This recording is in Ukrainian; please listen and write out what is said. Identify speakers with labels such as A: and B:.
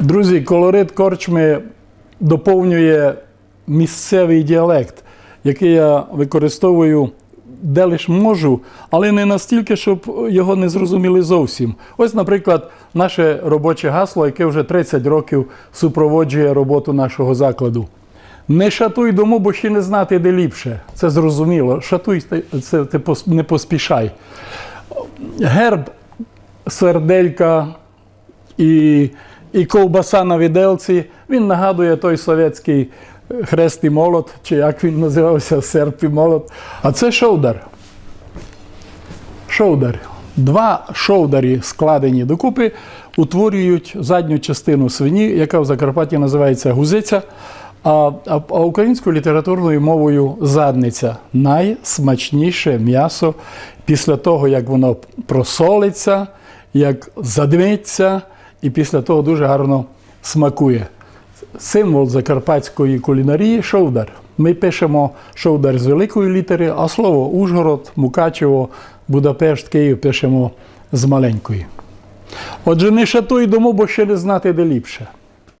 A: Друзі, колорит корчми доповнює місцевий діалект, який я використовую де лиш можу, але не настільки, щоб його не зрозуміли зовсім. Ось, наприклад, наше робоче гасло, яке вже 30 років супроводжує роботу нашого закладу. Не шатуй дому, бо ще не знати, де ліпше. Це зрозуміло. Шатуй, це ти не поспішай. Герб серделька і, і ковбаса на віделці, він нагадує той совєтський хрест і молот, чи як він називався, серп і молот. А це шовдар. Шовдар. Два шовдарі, складені докупи, утворюють задню частину свині, яка в Закарпатті називається гузиця, а, а українською літературною мовою задниця. Найсмачніше м'ясо після того, як воно просолиться, як задмиться, і після того дуже гарно смакує. Символ закарпатської кулінарії шовдар. Ми пишемо шовдар з великої літери, а слово Ужгород, Мукачево, Будапешт, Київ пишемо з маленької. Отже, не шатуй дому, бо ще не знати, де ліпше.